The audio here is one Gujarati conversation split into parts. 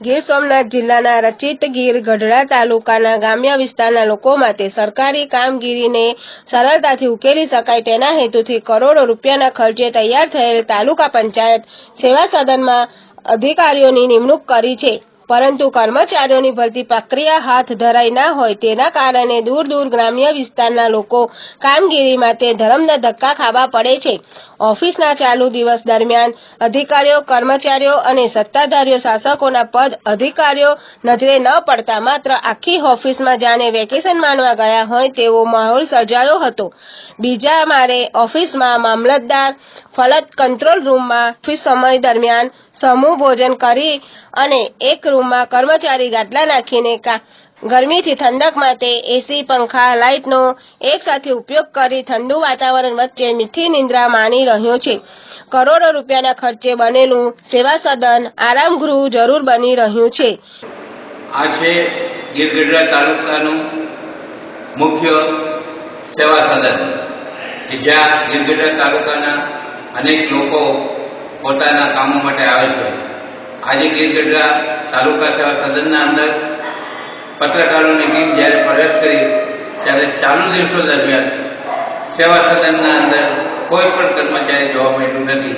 ગીર સોમનાથ જિલ્લાના રચિત ગીર ગઢડા તાલુકાના ગ્રામ્ય વિસ્તારના લોકો માટે સરકારી કામગીરીને સરળતાથી ઉકેલી શકાય તેના હેતુથી કરોડો રૂપિયાના ખર્ચે તૈયાર થયેલ તાલુકા પંચાયત સેવા સદનમાં અધિકારીઓની નિમણૂક કરી છે. પરંતુ કર્મચારીઓની ભરતી પ્રક્રિયા હાથ ધરાઈ ના હોય તેના કારણે દૂર દૂર ગ્રામ્ય વિસ્તારના લોકો કામગીરી માટે ધરમના ધક્કા ખાવા પડે છે. ઓફિસના ચાલુ દિવસ દરમિયાન અધિકારીઓ, કર્મચારીઓ અને સત્તાધારીઓ શાસકોના પદ અધિકારીઓ નજરે ન પડતા માત્ર આખી ઓફિસમાં જાણે વેકેશન માનવા ગયા હોય તેવો માહોલ સર્જાયો હતો. બીજા મારે ઓફિસમાં મામલતદાર ફરજ કંટ્રોલ રૂમમાં ઓફિસ સમય દરમિયાન સમૂહ ભોજન કરી અને એક રૂમમાં કર્મચારી ગાદલા નાખીને ગરમીથી ઠંડક માટે એસી પંખા, લાઇટનો એકસાથે ઉપયોગ કરી ઠંડુ વાતાવરણ વચ્ચે મીઠી નિંદ્રા માણી રહ્યો છે. કરોડો રૂપિયાના ખર્ચે બનેલું સેવા સદન આરામગૃહ જરૂર બની રહ્યું છે. આ છે ગીરગઢડા તાલુકાનું મુખ્ય સેવા સદન, કે જ્યાં ગીરગઢડા તાલુકાના અનેક લોકો પોતાના કામો માટે આવે છે. આજે ગીરગઢડા તાલુકા સેવા સદનના અંદર પત્રકારોની ટીમ જ્યારે પ્રવેશ કરી, ત્યારે ચાલુ દિવસો દરમિયાન સેવા સદનના અંદર કોઈ પણ કર્મચારી જોવા મળ્યું નથી.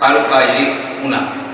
તાલુકા ઈ, ઉના.